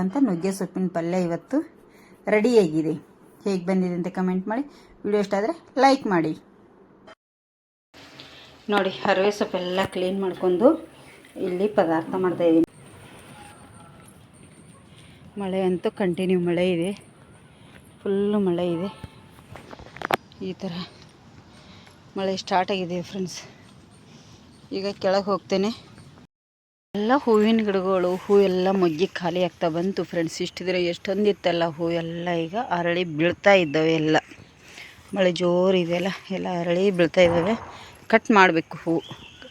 ಅಂತ ನುಗ್ಗೆ ಸೊಪ್ಪಿನ ಪಲ್ಯ ಇವತ್ತು ರೆಡಿಯಾಗಿದೆ ಹೇಗೆ ಬಂದಿದೆ ಅಂತ ಕಮೆಂಟ್ ಮಾಡಿ. ವಿಡಿಯೋ ಇಷ್ಟ ಆದರೆ ಲೈಕ್ ಮಾಡಿ. ನೋಡಿ ಹರವೆ ಸೊಪ್ಪೆಲ್ಲ ಕ್ಲೀನ್ ಮಾಡ್ಕೊಂಡು ಇಲ್ಲಿ ಪದಾರ್ಥ ಮಾಡ್ತಾಯಿದ್ದೀನಿ ಮಳೆ ಅಂತೂ ಕಂಟಿನ್ಯೂ ಮಳೆ ಇದೆ. ಫುಲ್ಲು ಮಳೆ ಇದೆ. ಈ ಥರ ಮಳೆ ಸ್ಟಾರ್ಟ್ ಆಗಿದೆ ಫ್ರೆಂಡ್ಸ್ ಈಗ ಕೆಳಗೆ ಹೋಗ್ತೇನೆ. ಎಲ್ಲ ಹೂವಿನ ಗಿಡಗಳು ಎಲ್ಲ ಮೊಗ್ಗಿ ಖಾಲಿ ಆಗ್ತಾ ಬಂತು ಫ್ರೆಂಡ್ಸ್ ಇಷ್ಟಿದ್ರೆ ಎಷ್ಟೊಂದಿತ್ತಲ್ಲ ಎಲ್ಲ ಈಗ ಅರಳಿ ಬೀಳ್ತಾ ಇದ್ದಾವೆ ಎಲ್ಲ. ಮಳೆ ಜೋರು ಇದೆಯಲ್ಲ ಎಲ್ಲ ಅರಳಿ ಬೀಳ್ತಾ ಇದ್ದಾವೆ. ಕಟ್ ಮಾಡಬೇಕು ಹೂ.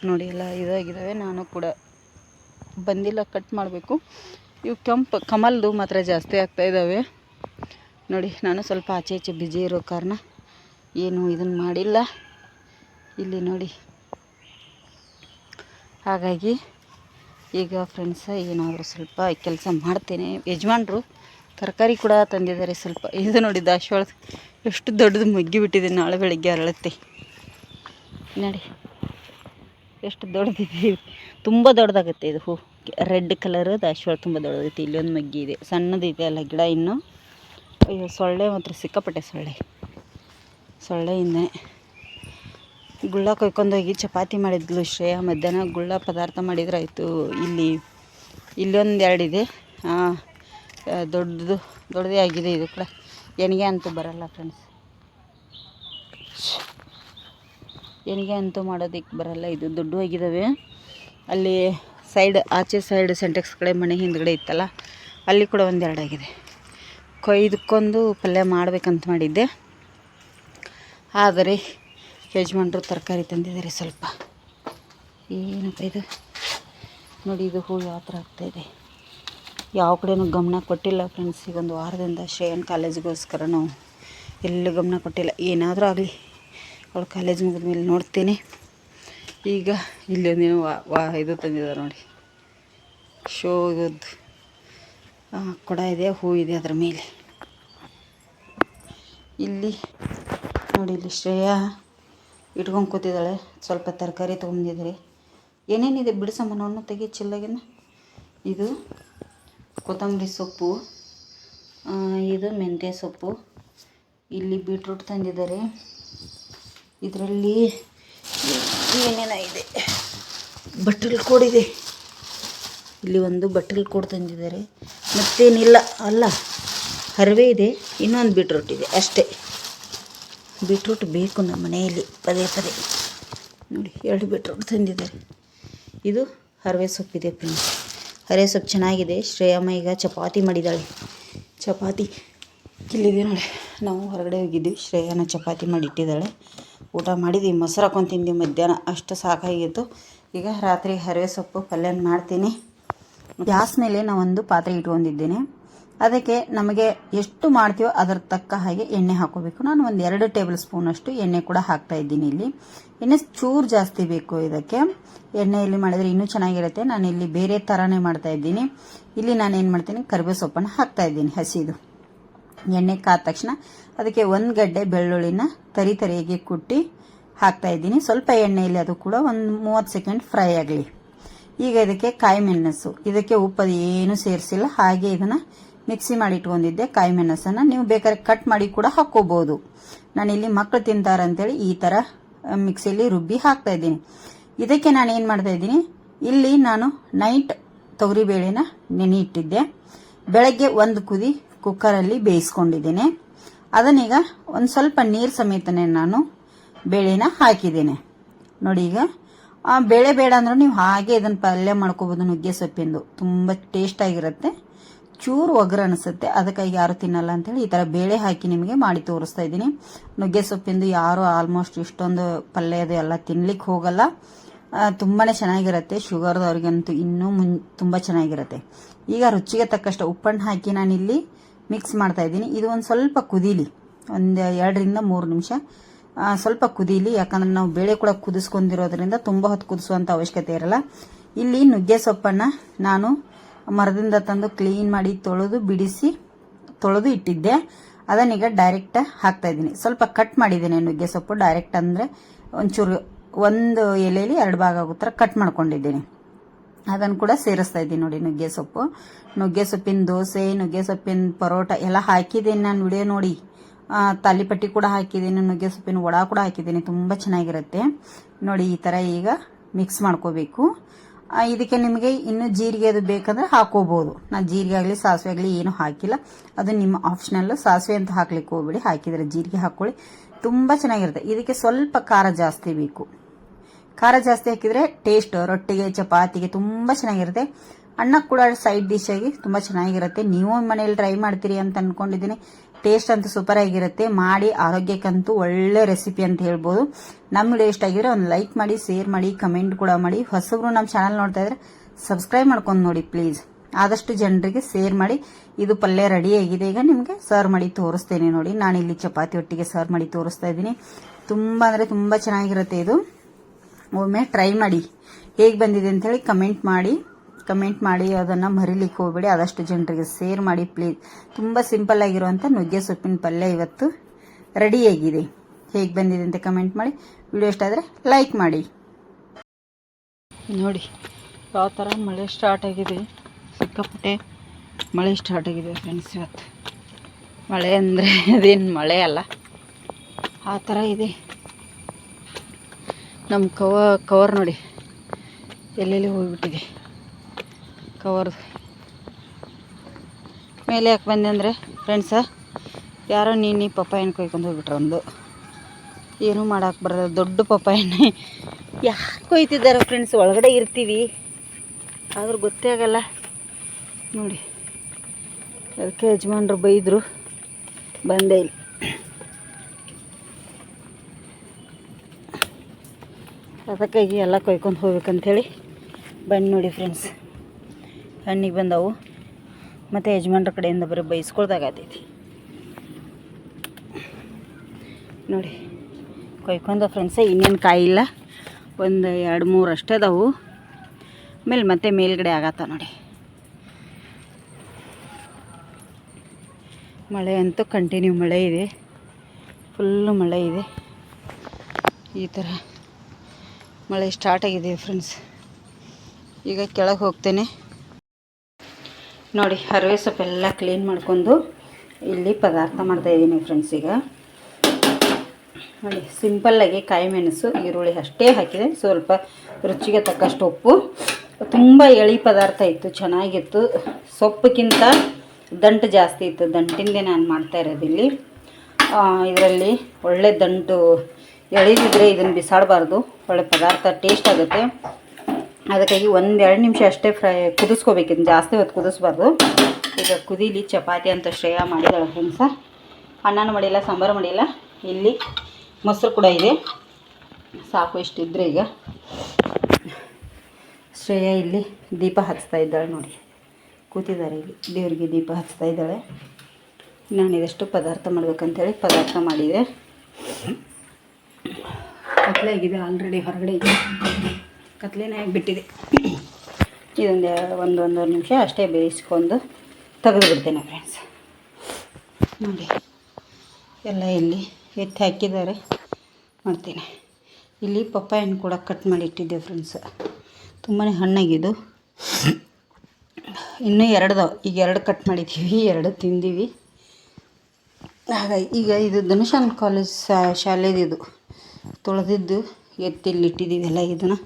ನೋಡಿ ಎಲ್ಲ ಇದಾಗಿದ್ದಾವೆ ನಾನು ಕೂಡ ಬಂದಿಲ್ಲ ಕಟ್ ಮಾಡಬೇಕು. ಇವು ಕೆಂಪು, ಕಮಲ್ದು ಮಾತ್ರ ಜಾಸ್ತಿ ಆಗ್ತಾ ಇದ್ದಾವೆ. ನೋಡಿ, ನಾನು ಸ್ವಲ್ಪ ಆಚೆ ಈಚೆ ಬಿಜಿ ಇರೋ ಕಾರಣ ಏನು ಇದನ್ನು ಮಾಡಿಲ್ಲ. ಇಲ್ಲಿ ನೋಡಿ. ಹಾಗಾಗಿ ಈಗ ಫ್ರೆಂಡ್ಸ ಏನಾದರೂ ಸ್ವಲ್ಪ ಕೆಲಸ ಮಾಡ್ತೇನೆ. ಯಜಮಾನ್ರು ತರಕಾರಿ ಕೂಡ ತಂದಿದ್ದಾರೆ ಸ್ವಲ್ಪ. ಇದು ನೋಡಿ ದಾಸವಾಳ ಎಷ್ಟು ದೊಡ್ಡದು ಮಗ್ಗಿ ಬಿಟ್ಟಿದೆ ನಾಳೆ ಬೆಳಗ್ಗೆ ಅರಳತ್ತೆ. ನೋಡಿ, ಎಷ್ಟು ದೊಡ್ಡದಿದೆ ತುಂಬ ದೊಡ್ಡದಾಗುತ್ತೆ ಇದು. ಹೂ, ರೆಡ್ ಕಲರ್ ದಾಸವಾಳ ತುಂಬ ದೊಡ್ಡದಾಗುತ್ತೆ ಇಲ್ಲೊಂದು ಮಗ್ಗಿ ಇದೆ. ಸಣ್ಣದಿದೆ ಅಲ್ಲ, ಗಿಡ ಇನ್ನು. ಅಯ್ಯೋ, ಸೊಳ್ಳೆ ಮಾತ್ರ ಸಿಕ್ಕಾಪಟ್ಟೆ ಸೊಳ್ಳೆ. ಸೊಳ್ಳೆಯಿಂದನೇ ಗುಳ್ಳ ಕೊಯ್ಕೊಂಡೋಗಿ ಚಪಾತಿ ಮಾಡಿದ್ಲು ಶ್ರೇಯಾ. ಮಧ್ಯಾಹ್ನ ಗುಳ್ಳ ಪದಾರ್ಥ ಮಾಡಿದ್ರಾಯಿತು. ಇಲ್ಲಿ, ಇಲ್ಲೊಂದು ಎರಡಿದೆ. ದೊಡ್ಡದು, ದೊಡ್ಡದೇ ಆಗಿದೆ ಇದು ಕೂಡ. ಎಣಿಗೆ ಅಂತೂ ಬರಲ್ಲ ಫ್ರೆಂಡ್ಸ್ ಎಣಿಗೆ ಅಂತೂ ಮಾಡೋದಕ್ಕೆ ಬರಲ್ಲ ಇದು. ದೊಡ್ಡವಾಗಿದ್ದಾವೆ ಅಲ್ಲಿ ಸೈಡ್, ಆಚೆ ಸೈಡ್ ಸೆಂಟೆಕ್ಸ್ ಕಡೆ, ಮನೆ ಹಿಂದ್ಗಡೆ ಇತ್ತಲ್ಲ, ಅಲ್ಲಿ ಕೂಡ ಒಂದೆರಡಾಗಿದೆ ಕೊಯ್ದುಕೊಂಡು ಪಲ್ಯ ಮಾಡಬೇಕಂತ ಮಾಡಿದ್ದೆ. ಆದರೆ ಯಜಮಾನ್ರು ತರಕಾರಿ ತಂದಿದ್ದಾರೆ ಸ್ವಲ್ಪ. ಏನಪ್ಪ ಇದು? ನೋಡಿ, ಇದು ಹೂ ಯಾವ ಥರ ಆಗ್ತಾಯಿದೆ ಯಾವ ಕಡೆನೂ ಗಮನ ಕೊಟ್ಟಿಲ್ಲ ಫ್ರೆಂಡ್ಸ್ ಈಗ ಒಂದು ವಾರದಿಂದ ಶ್ರೇಯನ್ ಕಾಲೇಜಿಗೋಸ್ಕರ ನಾವು ಎಲ್ಲೂ ಗಮನ ಕೊಟ್ಟಿಲ್ಲ. ಏನಾದರೂ ಆಗಲಿ, ಅವಳು ಕಾಲೇಜ್ ಮುಗಿದ್ಮೇಲೆ ನೋಡ್ತೀನಿ. ಈಗ ಇಲ್ಲೊಂದೇನು ವಾ ವಾ, ಇದು ತಂದಿದ್ದಾರೆ ನೋಡಿ. ಶೋ ಇದ್ದು ಕೊಡ ಇದೆ, ಹೂ ಇದೆ ಅದರ ಮೇಲೆ. ಇಲ್ಲಿ, ನೋಡಿ, ಇಲ್ಲಿ ಶ್ರೇಯಾ. ಇಟ್ಕೊಂಡು ಕೂತಿದ್ದಾಳೆ. ಸ್ವಲ್ಪ ತರಕಾರಿ ತೊಗೊಂಡಿದ್ರಿ. ಏನೇನಿದೆ ಬಿಡಿಸಮ್ಮ ನೋಡೋಣ ತೆಗಿ ಚಿಲ್ಲಾಗಿನ? ಇದು ಕೊತ್ತಂಬರಿ ಸೊಪ್ಪು ಇದು ಮೆಂತ್ಯ ಸೊಪ್ಪು. ಇಲ್ಲಿ ಬೀಟ್ರೂಟ್ ತಂದಿದ್ದಾರೆ. ಇದರಲ್ಲಿ ಏನೇನ ಇದೆ? ಬಟ್ಟಲ್ ಕೋಡಿದೆ ಇಲ್ಲಿ ಒಂದು ಬಟ್ಟಲ್ ಕೋಡ್ ತಂದಿದ್ದಾರೆ. ಮತ್ತೇನಿಲ್ಲ, ಅಲ್ಲ, ಹರವೆ ಇದೆ, ಇನ್ನೊಂದು ಬೀಟ್ರೂಟ್ ಇದೆ, ಅಷ್ಟೇ. ಬೀಟ್ರೂಟ್ ಬೇಕು ನಮ್ಮ ಮನೆಯಲ್ಲಿ. ಪದೇ ಪದೇ. ನೋಡಿ, ಎರಡು ಬೀಟ್ರೂಟ್ ತಂದಿದ್ದಾರೆ. ಇದು ಹರವೆ ಸೊಪ್ಪಿದೆ ಫ್ರೆಂಡ್ಸ್. ಹರವೆ ಸೊಪ್ಪು ಚೆನ್ನಾಗಿದೆ. ಶ್ರೇಯಮ್ಮ ಈಗ ಚಪಾತಿ ಮಾಡಿದ್ದಾಳೆ ಚಪಾತಿ ಇಲ್ಲಿದೆ ನೋಡಿ. ನಾವು ಹೊರಗಡೆ ಹೋಗಿದ್ದೀವಿ ಶ್ರೇಯನ ಚಪಾತಿ ಮಾಡಿಟ್ಟಿದ್ದಾಳೆ. ಊಟ ಮಾಡಿದ್ವಿ. ಮೊಸರು ಹಾಕೊಂಡು ತಿಂದೀವಿ ಮಧ್ಯಾಹ್ನ. ಅಷ್ಟು ಸಾಕಾಗಿತ್ತು. ಈಗ ರಾತ್ರಿ ಹರವೆ ಸೊಪ್ಪು ಪಲ್ಯನ ಮಾಡ್ತೀನಿ. ಗ್ಯಾಸ್ ಮೇಲೆ ನಾವೊಂದು ಪಾತ್ರೆ ಇಟ್ಕೊಂಡಿದ್ದೇನೆ. ಅದಕ್ಕೆ ನಮಗೆ ಎಷ್ಟು ಮಾಡ್ತೀವೋ ಅದರ ತಕ್ಕ ಹಾಗೆ ಎಣ್ಣೆ ಹಾಕೋಬೇಕು. ನಾನು ಒಂದು ಎರಡು ಟೇಬಲ್ ಸ್ಪೂನ್ ಅಷ್ಟು ಎಣ್ಣೆ ಕೂಡ ಹಾಕ್ತಾ ಇದ್ದೀನಿ ಇಲ್ಲಿ. ಎಣ್ಣೆ ಚೂರು ಜಾಸ್ತಿ ಬೇಕು ಇದಕ್ಕೆ. ಎಣ್ಣೆಯಲ್ಲಿ ಮಾಡಿದ್ರೆ ಇನ್ನೂ ಚೆನ್ನಾಗಿರುತ್ತೆ. ನಾನು ಇಲ್ಲಿ ಬೇರೆ ಥರನೇ ಮಾಡ್ತಾ ಇದ್ದೀನಿ. ಇಲ್ಲಿ ನಾನು ಏನು ಮಾಡ್ತೀನಿ? ಕರಿಬೇವು ಸೊಪ್ಪನ್ನು ಹಾಕ್ತಾ ಇದ್ದೀನಿ ಹಸಿದು. ಎಣ್ಣೆ ಕಾದ ತಕ್ಷಣ ಅದಕ್ಕೆ ಒಂದು ಗಡ್ಡೆ ಬೆಳ್ಳುಳ್ಳಿನ ತರಿ ತರಿಯಾಗಿ ಕುಟ್ಟಿ ಹಾಕ್ತಾ ಇದ್ದೀನಿ. ಸ್ವಲ್ಪ ಎಣ್ಣೆಯಲ್ಲಿ ಅದು ಕೂಡ ಒಂದು ಮೂವತ್ತು ಸೆಕೆಂಡ್ ಫ್ರೈ ಆಗಲಿ. ಈಗ ಇದಕ್ಕೆ ಕಾಯಿ ಮೆಣಸು. ಇದಕ್ಕೆ ಉಪ್ಪದು ಏನು ಸೇರಿಸಿಲ್ಲ. ಹಾಗೆ ಇದನ್ನ ಮಿಕ್ಸಿ ಮಾಡಿ ಇಟ್ಕೊಂಡಿದ್ದೆ ಕಾಯಿ ಮೆಣಸನ್ನು ನೀವು ಬೇಕಾದ್ರೆ ಕಟ್ ಮಾಡಿ ಕೂಡ ಹಾಕೋಬಹುದು ನಾನಿಲ್ಲಿ ಮಕ್ಕಳು ತಿಂತಾರಂತೇಳಿ ಈ ಥರ ಮಿಕ್ಸಿಯಲ್ಲಿ ರುಬ್ಬಿ ಹಾಕ್ತಾ ಇದ್ದೀನಿ. ಇದಕ್ಕೆ ನಾನು ಏನು ಮಾಡ್ತಾ ಇದ್ದೀನಿ, ಇಲ್ಲಿ ನಾನು ನೈಟ್ ತೊಗರಿಬೇಳೆನ ನೆನೆ ಇಟ್ಟಿದ್ದೆ. ಬೆಳಗ್ಗೆ ಒಂದು ಕುದಿ ಕುಕ್ಕರಲ್ಲಿ ಬೇಯಿಸ್ಕೊಂಡಿದ್ದೇನೆ. ಅದನ್ನೀಗ ಒಂದು ಸ್ವಲ್ಪ ನೀರು ಸಮೇತನೇ ನಾನು ಬೇಳೆನ ಹಾಕಿದ್ದೇನೆ. ನೋಡಿ ಈಗ ಬೇಳೆ ಬೇಡ ಅಂದ್ರೆ ನೀವು ಹಾಗೆ ಇದನ್ನ ಪಲ್ಯ ಮಾಡ್ಕೋಬೋದು ನುಗ್ಗೆ ಸೊಪ್ಪಿಂದು ತುಂಬ ಟೇಸ್ಟ್ ಆಗಿರುತ್ತೆ. ಚೂರು ಒಗ್ಗರ ಅನಿಸುತ್ತೆ. ಅದಕ್ಕಾಗಿ ಯಾರು ತಿನ್ನಲ್ಲ ಅಂತೇಳಿ ಈ ಥರ ಬೇಳೆ ಹಾಕಿ ನಿಮಗೆ ಮಾಡಿ ತೋರಿಸ್ತಾ ಇದ್ದೀನಿ. ನುಗ್ಗೆ ಸೊಪ್ಪಿಂದು ಯಾರು ಆಲ್ಮೋಸ್ಟ್ ಇಷ್ಟೊಂದು ಪಲ್ಯ ಅದು ಎಲ್ಲ ತಿನ್ಲಿಕ್ಕೆ ಹೋಗಲ್ಲ. ತುಂಬಾ ಚೆನ್ನಾಗಿರುತ್ತೆ. ಶುಗರ್ದವ್ರಿಗಂತೂ ಇನ್ನೂ ಮುನ್, ತುಂಬ ಚೆನ್ನಾಗಿರುತ್ತೆ. ಈಗ ರುಚಿಗೆ ತಕ್ಕಷ್ಟು ಉಪ್ಪನ್ನು ಹಾಕಿ ನಾನು ಇಲ್ಲಿ ಮಿಕ್ಸ್ ಮಾಡ್ತಾ ಇದ್ದೀನಿ. ಇದು ಒಂದು ಸ್ವಲ್ಪ ಕುದೀಲಿ. ಒಂದು ಎರಡರಿಂದ ಮೂರು ನಿಮಿಷ. ಸ್ವಲ್ಪ ಕುದೀಲಿ. ಯಾಕಂದ್ರೆ ನಾವು ಬೇಳೆ ಕೂಡ ಕುದಿಸ್ಕೊಂಡಿರೋದ್ರಿಂದ ತುಂಬ ಹೊತ್ತು ಕುದಿಸುವಂಥ ಅವಶ್ಯಕತೆ ಇರಲ್ಲ. ಇಲ್ಲಿ ನುಗ್ಗೆ ಸೊಪ್ಪನ್ನು ನಾನು ಮರದಿಂದ ತಂದು ಕ್ಲೀನ್ ಮಾಡಿ ತೊಳೆದು ಬಿಡಿಸಿ, ತೊಳೆದು ಇಟ್ಟಿದ್ದೆ. ಅದನ್ನೀಗ ಡೈರೆಕ್ಟ್ ಹಾಕ್ತಾ ಇದ್ದೀನಿ. ಸ್ವಲ್ಪ ಕಟ್ ಮಾಡಿದ್ದೀನಿ ನುಗ್ಗೆ ಸೊಪ್ಪು ಡೈರೆಕ್ಟ್ ಅಂದರೆ ಒಂಚೂರು ಒಂದು ಎಲೆಯಲ್ಲಿ ಎರಡು ಭಾಗ ಆಗೋ ಥರ ಕಟ್ ಮಾಡ್ಕೊಂಡಿದ್ದೀನಿ. ಅದನ್ನು ಕೂಡ ಸೇರಿಸ್ತಾ ಇದ್ದೀನಿ ನೋಡಿ ನುಗ್ಗೆ ಸೊಪ್ಪು ನುಗ್ಗೆ ಸೊಪ್ಪಿನ ದೋಸೆ ನುಗ್ಗೆ ಸೊಪ್ಪಿನ ಪರೋಟ ಎಲ್ಲ ಹಾಕಿದ್ದೀನಿ ನಾನು ವಿಡಿಯೋ ನೋಡಿ. ತಾಲಿಪಟ್ಟಿ ಕೂಡ ಹಾಕಿದ್ದೀನಿ ನುಗ್ಗೆ ಸೊಪ್ಪಿನ ವಡ ಕೂಡ ಹಾಕಿದ್ದೀನಿ. ತುಂಬ ಚೆನ್ನಾಗಿರುತ್ತೆ. ನೋಡಿ ಈ ಥರ ಈಗ ಮಿಕ್ಸ್ ಮಾಡ್ಕೋಬೇಕು. ಇದಕ್ಕೆ ನಿಮಗೆ ಇನ್ನು ಜೀರಿಗೆ ಅದು ಬೇಕಂದ್ರೆ ಹಾಕೋಬಹುದು ನಾ ಜೀರಿಗೆ ಆಗಲಿ, ಸಾಸಿವೆ ಆಗಲಿ ಏನು ಹಾಕಿಲ್ಲ. ಅದು ನಿಮ್ಮ ಆಪ್ಷನಲ್ ಸಾಸಿವೆ ಅಂತ ಹಾಕ್ಲಿಕ್ಕೆ ಹೋಗ್ಬೇಡಿ. ಹಾಕಿದರೆ ಜೀರಿಗೆ ಹಾಕೊಳ್ಳಿ ತುಂಬ ಚೆನ್ನಾಗಿರುತ್ತೆ. ಇದಕ್ಕೆ ಸ್ವಲ್ಪ ಖಾರ ಜಾಸ್ತಿ ಬೇಕು. ಖಾರ ಜಾಸ್ತಿ ಹಾಕಿದ್ರೆ ಟೇಸ್ಟ್ ರೊಟ್ಟಿಗೆ, ಚಪಾತಿಗೆ ತುಂಬ ಚೆನ್ನಾಗಿರುತ್ತೆ. ಅನ್ನಕ್ಕೆ ಕೂಡ ಸೈಡ್ ಡಿಶ್ ಆಗಿ ತುಂಬ ಚೆನ್ನಾಗಿರುತ್ತೆ. ನೀವು ಮನೇಲಿ ಟ್ರೈ ಮಾಡ್ತೀರಿ ಅಂತ ಅನ್ಕೊಂಡಿದ್ದೀನಿ. ಟೇಸ್ಟ್ ಅಂತೂ ಸೂಪರ್ ಆಗಿರುತ್ತೆ. ಮಾಡಿ ಆರೋಗ್ಯಕ್ಕಂತೂ ಒಳ್ಳೆ ರೆಸಿಪಿ ಅಂತ ಹೇಳ್ಬೋದು. ನಮ್ಮ ಇಷ್ಟ ಆಗಿದ್ರೆ ಒಂದು ಲೈಕ್ ಮಾಡಿ ಶೇರ್ ಮಾಡಿ ಕಮೆಂಟ್ ಕೂಡ ಮಾಡಿ. ಹೊಸಬ್ರು ನಮ್ಮ ಚಾನಲ್ ನೋಡ್ತಾ ಇದ್ರೆ ಸಬ್ಸ್ಕ್ರೈಬ್ ಮಾಡ್ಕೊಂಡು ನೋಡಿ ಪ್ಲೀಸ್ ಆದಷ್ಟು ಜನರಿಗೆ ಶೇರ್ ಮಾಡಿ. ಇದು ಪಲ್ಯ ರೆಡಿ ಆಗಿದೆ. ಈಗ ನಿಮಗೆ ಸರ್ವ್ ಮಾಡಿ ತೋರಿಸ್ತೇನೆ ನೋಡಿ. ನಾನು ಇಲ್ಲಿ ಚಪಾತಿ ಒಟ್ಟಿಗೆ ಸರ್ವ್ ಮಾಡಿ ತೋರಿಸ್ತಾ ಇದ್ದೀನಿ. ತುಂಬ ಅಂದರೆ ತುಂಬ ಚೆನ್ನಾಗಿರುತ್ತೆ ಇದು. ಒಮ್ಮೆ ಟ್ರೈ ಮಾಡಿ. ಹೇಗೆ ಬಂದಿದೆ ಅಂತೇಳಿ ಕಮೆಂಟ್ ಮಾಡಿ. ಕಮೆಂಟ್ ಮಾಡಿ ಅದನ್ನು ಮರಿಲಿಕ್ಕೆ ಹೋಗ್ಬೇಡಿ. ಆದಷ್ಟು ಜನರಿಗೆ ಸೇರ್ ಮಾಡಿ ಪ್ಲೀಸ್ ತುಂಬ ಸಿಂಪಲ್ ಆಗಿರುವಂಥ ನುಗ್ಗೆ ಸೊಪ್ಪಿನ ಪಲ್ಯ ಇವತ್ತು ರೆಡಿಯಾಗಿದೆ ಹೇಗೆ ಬಂದಿದೆ ಅಂತ ಕಮೆಂಟ್ ಮಾಡಿ. ವಿಡಿಯೋ ಇಷ್ಟ ಆದರೆ ಲೈಕ್ ಮಾಡಿ. ನೋಡಿ, ಯಾವ ಥರ ಮಳೆ ಸ್ಟಾರ್ಟ್ ಆಗಿದೆ. ಸಿಕ್ಕಾಪಟ್ಟೆ ಮಳೆ ಸ್ಟಾರ್ಟ್ ಆಗಿದೆ ಫ್ರೆಂಡ್ಸ್ ಇವತ್ತು. ಮಳೆ ಅಂದರೆ ಅದೇನು ಮಳೆ ಅಲ್ಲ. ಆ ಥರ ಇದೆ. ನಮ್ಮ ಕವ, ಕವರ್ ನೋಡಿ. ಎಲ್ಲೆಲ್ಲಿ ಹೋಗಿಬಿಟ್ಟಿದೆ. ಕವರ್. ಮೇಲೆ ಯಾಕೆ ಬಂದೆ ಅಂದರೆ ಫ್ರೆಂಡ್ಸ ಯಾರೋ ನೀನು ಪಪ್ಪಾಯನ ಕೊಯ್ಕೊಂಡು ಹೋಗ್ಬಿಟ್ರೆ ಒಂದು ಏನೂ ಮಾಡೋಕೆ ಬರೋದು ದೊಡ್ಡ ಪಪ್ಪಾಯನೇ. ಯಾಕೆ ಕೊಯ್ತಿದ್ದಾರೆ ಫ್ರೆಂಡ್ಸ್ ಒಳಗಡೆ ಇರ್ತೀವಿ. ಆದರೂ ಗೊತ್ತೇ ಆಗಲ್ಲ. ನೋಡಿ, ಅದಕ್ಕೆ ಯಜಮಾನ್ರು ಬೈದರು. ಬಂದೇ ಇಲ್ಲ. ಅದಕ್ಕಾಗಿ ಎಲ್ಲ ಕೊಯ್ಕೊಂಡು ಹೋಗ್ಬೇಕಂಥೇಳಿ ಬಂದು ನೋಡಿ ಫ್ರೆಂಡ್ಸ್ ಹಣ್ಣಿಗೆ ಬಂದವು. ಮತ್ತು ಯಜಮಾನ್ರ ಕಡೆಯಿಂದ ಬರೀ ಬೈಸ್ಕೊಳ್ದಾಗತೈತಿ. ನೋಡಿ, ಕೊಯ್ಕೊಂಡ ಫ್ರೆಂಡ್ಸೇ, ಇನ್ನೇನು ಕಾಯಿ ಇಲ್ಲ. ಒಂದು ಎರಡು ಮೂರು ಅಷ್ಟೇ ಅದಾವು. ಆಮೇಲೆ ಮತ್ತೆ ಮೇಲ್ಗಡೆ ಆಗತ್ತ ನೋಡಿ. ಮಳೆ ಅಂತೂ ಕಂಟಿನ್ಯೂ ಮಳೆ ಇದೆ. ಫುಲ್ಲು ಮಳೆ ಇದೆ. ಈ ಥರ ಮಳೆ ಸ್ಟಾರ್ಟ್ ಆಗಿದೆ ಫ್ರೆಂಡ್ಸ್ ಈಗ ಕೆಳಗೆ ಹೋಗ್ತೇನೆ. ನೋಡಿ ಹರವೆ ಸೊಪ್ಪೆಲ್ಲ ಕ್ಲೀನ್ ಮಾಡ್ಕೊಂಡು ಇಲ್ಲಿ ಪದಾರ್ಥ ಮಾಡ್ತಾಯಿದ್ದೀನಿ ಫ್ರೆಂಡ್ಸ್ ಈಗ. ನೋಡಿ ಸಿಂಪಲ್ಲಾಗಿ ಕಾಯಿ ಮೆಣಸು, ಈರುಳ್ಳಿ ಅಷ್ಟೇ ಹಾಕಿದೆ. ಸ್ವಲ್ಪ ರುಚಿಗೆ ತಕ್ಕಷ್ಟು ಉಪ್ಪು. ತುಂಬ ಎಳಿ ಪದಾರ್ಥ ಇತ್ತು, ಚೆನ್ನಾಗಿತ್ತು. ಸೊಪ್ಪಿಗಿಂತ ದಂಟು ಜಾಸ್ತಿ ಇತ್ತು. ದಂಟಿಂದೇ ನಾನು ಮಾಡ್ತಾ ಇರೋದಿಲ್ಲಿ ಇದರಲ್ಲಿ ಒಳ್ಳೆ ದಂಟು ಎಳಿದಿದ್ರೆ ಇದನ್ನು ಬಿಸಾಡಬಾರ್ದು. ಒಳ್ಳೆ ಪದಾರ್ಥ ಟೇಸ್ಟ್ ಆಗುತ್ತೆ. ಅದಕ್ಕಾಗಿ ಒಂದು ಎರಡು ನಿಮಿಷ ಅಷ್ಟೇ ಫ್ರೈ ಕುದಿಸ್ಕೋಬೇಕು ಇದನ್ನ ಜಾಸ್ತಿ ಹೊತ್ತು ಕುದಿಸ್ಬಾರ್ದು. ಈಗ ಕುದೀಲಿ ಚಪಾತಿ ಅಂತ ಶ್ರೇಯ ಮಾಡಿದಾಳೆ ಫ್ರೆಂಡ್ಸ ಅನ್ನನೂ ಮಾಡಿಲ್ಲ, ಸಾಂಬಾರು ಮಾಡಿಲ್ಲ. ಇಲ್ಲಿ ಮೊಸರು ಕೂಡ ಇದೆ. ಸಾಕು ಇಷ್ಟಿದ್ರೆ ಈಗ. ಶ್ರೇಯ ಇಲ್ಲಿ ದೀಪ ಹಚ್ತಾ ಇದ್ದಾಳೆ ನೋಡಿ. ಕೂತಿದ್ದಾರೆ ಇಲ್ಲಿ. ದೇವರಿಗೆ ದೀಪ ಹಚ್ತಾ ಇದ್ದಾಳೆ. ನಾನು ಇದಷ್ಟು ಪದಾರ್ಥ ಮಾಡ್ಬೇಕಂತೇಳಿ ಪದಾರ್ಥ ಮಾಡಿದೆ. ಕತ್ಲೆ ಆಗಿದೆ ಆಲ್ರೆಡಿ ಹೊರಗಡೆ ಇದೆ. ಕತ್ಲೆನೇ ಆಗಿಬಿಟ್ಟಿದೆ ಇದೊಂದು ಒಂದೊಂದು ನಿಮಿಷ ಅಷ್ಟೇ ಬೇಯಿಸ್ಕೊಂಡು ತೆಗೆದು ಬಿಡ್ತೇನೆ ಫ್ರೆಂಡ್ಸ್ ನೋಡಿ, ಎಲ್ಲ ಇಲ್ಲಿ ಎತ್ತಿ ಹಾಕಿದ್ದಾರೆ. ಮಾಡ್ತೀನಿ. ಇಲ್ಲಿ ಪಪ್ಪಾಯನ್ನು ಕೂಡ ಕಟ್ ಮಾಡಿ ಇಟ್ಟಿದ್ದೆ ಫ್ರೆಂಡ್ಸ್ ತುಂಬಾ ಹಣ್ಣಾಗಿದ್ದು. ಇನ್ನೂ ಎರಡು, ಈಗ ಎರಡು ಕಟ್ ಮಾಡಿದ್ದೀವಿ, ಎರಡು ತಿಂದೀವಿ. ಹಾಗಾಗಿ ಈಗ ಇದು ಧನುಷಾನ್ ಕಾಲೇಜ್ ಶಾಲೆದು ಇದು ತೊಳೆದಿದ್ದು ಎತ್ತಿ ಇಲ್ಲಿ ಇಟ್ಟಿದ್ದೀವಿ ಎಲ್ಲ ಇದನ್ನು.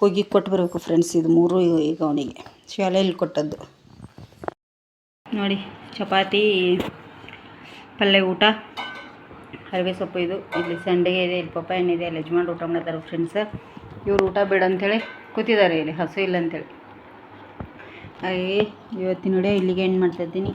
ಹೋಗಿ ಕೊಟ್ಟು ಬರಬೇಕು ಫ್ರೆಂಡ್ಸ್ ಇದು ಮೂರು ಈಗ ಅವನಿಗೆ. ಶಾಲೆಯಲ್ಲಿ ಕೊಟ್ಟದ್ದು. ನೋಡಿ, ಚಪಾತಿ ಪಲ್ಯ ಊಟ ಹರಿವೆ ಸೊಪ್ಪು ಇದು. ಇಲ್ಲಿ ಸಂಡಿಗೆ ಇದೆ, ಇಲ್ಲಿ ಪಪ್ಪಾಯ ಇದೆ ಅಲ್ಲಿ ಯಜಮಾನ್ರು ಊಟ ಮಾಡ್ತಾರೆ ಫ್ರೆಂಡ್ಸ್ ಇವ್ರು ಊಟ ಬೇಡ ಅಂಥೇಳಿ ಕೂತಿದ್ದಾರೆ ಇಲ್ಲಿ, ಹಸು ಇಲ್ಲ ಅಂತೇಳಿ. ಹಾಗೆ ಇವತ್ತಿನ ವಿಡಿಯೋ ಇಲ್ಲಿಗೆ ಏನು ಮಾಡ್ತಾ ಇದ್ದೀನಿ.